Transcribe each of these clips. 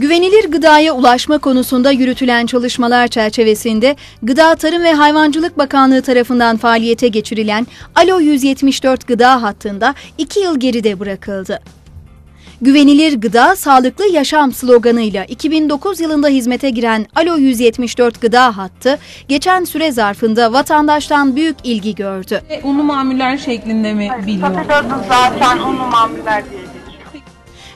Güvenilir gıdaya ulaşma konusunda yürütülen çalışmalar çerçevesinde Gıda Tarım ve Hayvancılık Bakanlığı tarafından faaliyete geçirilen Alo 174 gıda hattında 2 yıl geride bırakıldı. Güvenilir gıda, sağlıklı yaşam sloganıyla 2009 yılında hizmete giren Alo 174 gıda hattı, geçen süre zarfında vatandaştan büyük ilgi gördü. E, Unlu mamuller şeklinde mi biliniyor? Satılıyordu zaten unlu mamuller diye.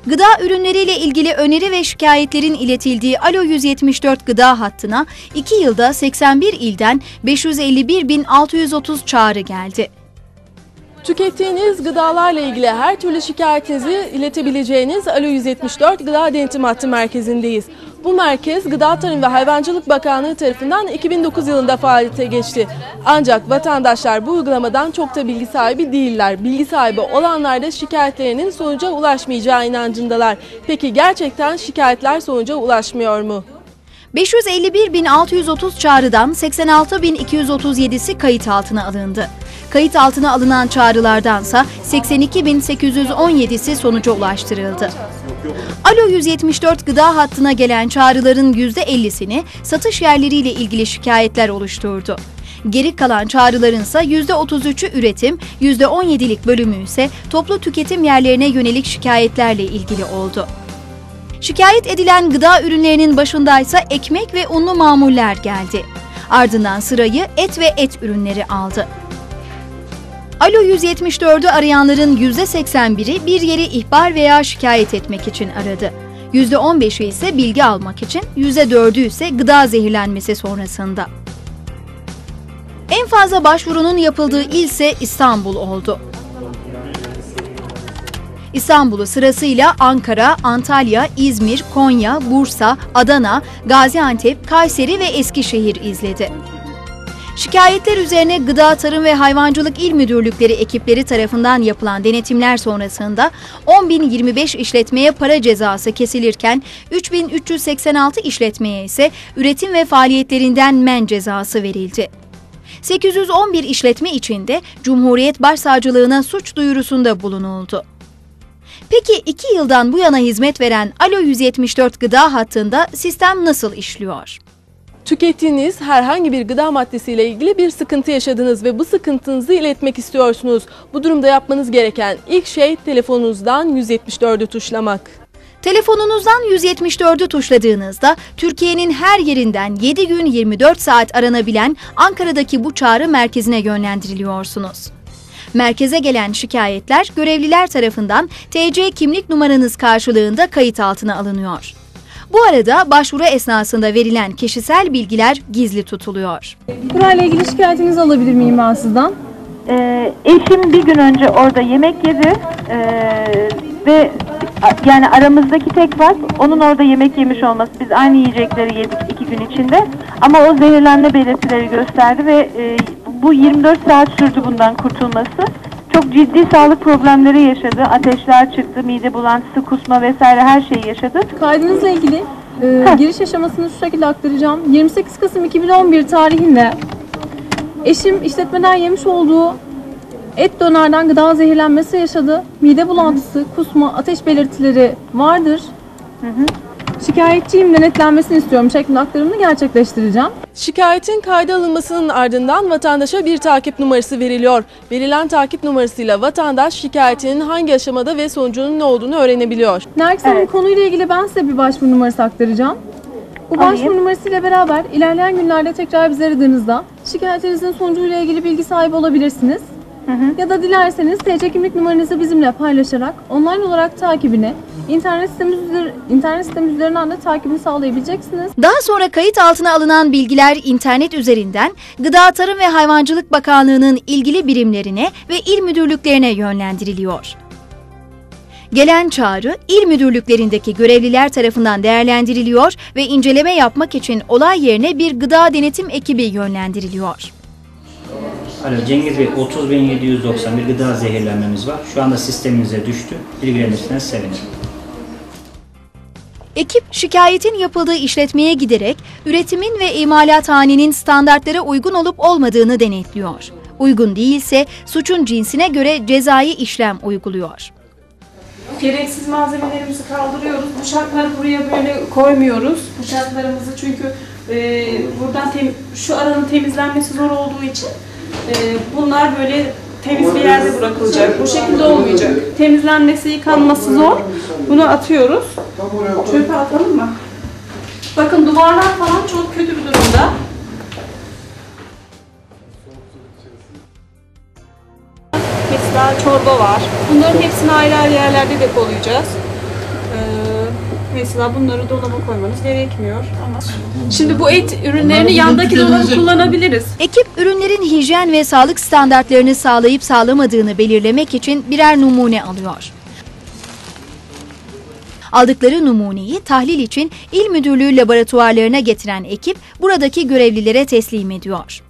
Gıda ürünleriyle ilgili öneri ve şikayetlerin iletildiği Alo 174 gıda hattına 2 yılda 81 ilden 551.630 çağrı geldi. Tükettiğiniz gıdalarla ilgili her türlü şikayetinizi iletebileceğiniz Alo 174 Gıda Denetim Hattı merkezindeyiz. Bu merkez Gıda Tarım ve Hayvancılık Bakanlığı tarafından 2009 yılında faaliyete geçti. Ancak vatandaşlar bu uygulamadan çok da bilgi sahibi değiller. Bilgi sahibi olanlar da şikayetlerinin sonuca ulaşmayacağı inancındalar. Peki gerçekten şikayetler sonuca ulaşmıyor mu? 551.630 çağrıdan 86.237'si kayıt altına alındı. Kayıt altına alınan çağrılardansa 82.817'si sonuca ulaştırıldı. Alo 174 gıda hattına gelen çağrıların %50'sini satış yerleriyle ilgili şikayetler oluşturdu. Geri kalan çağrıların ise %33'ü üretim, %17'lik bölümü ise toplu tüketim yerlerine yönelik şikayetlerle ilgili oldu. Şikayet edilen gıda ürünlerinin başındaysa ekmek ve unlu mamuller geldi. Ardından sırayı et ve et ürünleri aldı. Alo 174'ü arayanların %81'i bir yeri ihbar veya şikayet etmek için aradı. %15'i ise bilgi almak için, %4'ü ise gıda zehirlenmesi sonrasında. En fazla başvurunun yapıldığı il ise İstanbul oldu. İstanbul'u sırasıyla Ankara, Antalya, İzmir, Konya, Bursa, Adana, Gaziantep, Kayseri ve Eskişehir izledi. Şikayetler üzerine Gıda Tarım ve Hayvancılık İl Müdürlükleri ekipleri tarafından yapılan denetimler sonrasında 10.025 işletmeye para cezası kesilirken 3.386 işletmeye ise üretim ve faaliyetlerinden men cezası verildi. 811 işletme içinde Cumhuriyet Başsavcılığına suç duyurusunda bulunuldu. Peki 2 yıldan bu yana hizmet veren Alo 174 gıda hattında sistem nasıl işliyor? Tükettiğiniz herhangi bir gıda maddesiyle ilgili bir sıkıntı yaşadınız ve bu sıkıntınızı iletmek istiyorsunuz. Bu durumda yapmanız gereken ilk şey telefonunuzdan 174'ü tuşlamak. Telefonunuzdan 174'ü tuşladığınızda Türkiye'nin her yerinden 7 gün 24 saat aranabilen Ankara'daki bu çağrı merkezine yönlendiriliyorsunuz. Merkeze gelen şikayetler görevliler tarafından TC kimlik numaranız karşılığında kayıt altına alınıyor. Bu arada başvuru esnasında verilen kişisel bilgiler gizli tutuluyor. Burayla ilgili şikayetinizi alabilir miyim ben sizden? Ee, eşim bir gün önce orada yemek yedi ee, ve yani aramızdaki tek fark onun orada yemek yemiş olması. Biz aynı yiyecekleri yedik iki gün içinde ama o zehirlenme belirtileri gösterdi ve e, bu 24 saat sürdü bundan kurtulması. Çok ciddi sağlık problemleri yaşadı. Ateşler çıktı, mide bulantısı, kusma vesaire her şeyi yaşadı. Kaydınızla ilgili e, giriş aşamasını şu şekilde aktaracağım. 28 Kasım 2011 tarihinde eşim işletmeden yemiş olduğu et dönerden gıda zehirlenmesi yaşadı. Mide bulantısı, kusma, ateş belirtileri vardır. Şikayetçiyim denetlenmesini istiyorum şeklinde aktarımını gerçekleştireceğim. Şikayetin kayda alınmasının ardından vatandaşa bir takip numarası veriliyor. Verilen takip numarasıyla vatandaş şikayetinin hangi aşamada ve sonucunun ne olduğunu öğrenebiliyor. Nergis Hanım Evet. konuyla ilgili ben size bir başvuru numarası aktaracağım. Bu başvuru numarasıyla beraber ilerleyen günlerde tekrar bizi aradığınızda şikayetinizin sonucuyla ilgili bilgi sahibi olabilirsiniz. Ya da dilerseniz TC kimlik numaranızı bizimle paylaşarak online olarak takibini internet sitemiz, internet sitemiz üzerinden de takibini sağlayabileceksiniz. Daha sonra kayıt altına alınan bilgiler internet üzerinden Gıda Tarım ve Hayvancılık Bakanlığı'nın ilgili birimlerine ve il müdürlüklerine yönlendiriliyor. Gelen çağrı il müdürlüklerindeki görevliler tarafından değerlendiriliyor ve inceleme yapmak için olay yerine bir gıda denetim ekibi yönlendiriliyor. Alo Cengiz Bey 30.791 gıda zehirlenmemiz var. Şu anda sistemimize düştü. Bilgilenirseniz sevinirim. Ekip şikayetin yapıldığı işletmeye giderek üretimin ve imalathanenin standartlara uygun olup olmadığını denetliyor. Uygun değilse suçun cinsine göre cezai işlem uyguluyor. Gereksiz malzemelerimizi kaldırıyoruz. Bıçakları buraya böyle koymuyoruz. Bıçaklarımızı çünkü e, buradan tem- şu aranın temizlenmesi zor olduğu için e, bunlar böyle temiz bir yerde bırakılacak. Bu şekilde olmayacak. Temizlenmesi, yıkanması zor. Bunu atıyoruz. Çöpe atalım mı? Bakın duvarlar falan çok kötü bir durumda. Mesela çorba var. Bunların hepsini ayrı ayrı yerlerde depolayacağız. Mesela bunları dolaba koymanız gerekmiyor ama şimdi bu et ürünlerini yandaki dolabı kullanabiliriz. Ekip ürünlerin hijyen ve sağlık standartlarını sağlayıp sağlamadığını belirlemek için birer numune alıyor. Aldıkları numuneyi tahlil için il müdürlüğü laboratuvarlarına getiren ekip buradaki görevlilere teslim ediyor.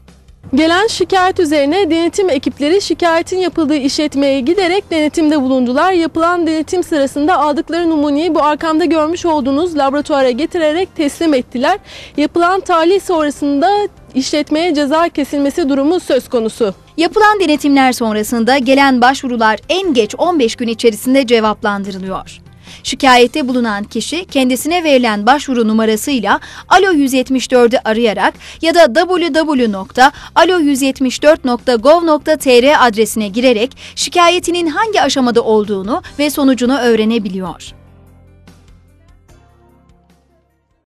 Gelen şikayet üzerine denetim ekipleri şikayetin yapıldığı işletmeye giderek denetimde bulundular. Yapılan denetim sırasında aldıkları numuneyi bu arkamda görmüş olduğunuz laboratuvara getirerek teslim ettiler. Yapılan tahlil sonrasında işletmeye ceza kesilmesi durumu söz konusu. Yapılan denetimler sonrasında gelen başvurular en geç 15 gün içerisinde cevaplandırılıyor. Şikayette bulunan kişi kendisine verilen başvuru numarasıyla Alo 174'ü arayarak ya da www.alo174.gov.tr adresine girerek şikayetinin hangi aşamada olduğunu ve sonucunu öğrenebiliyor.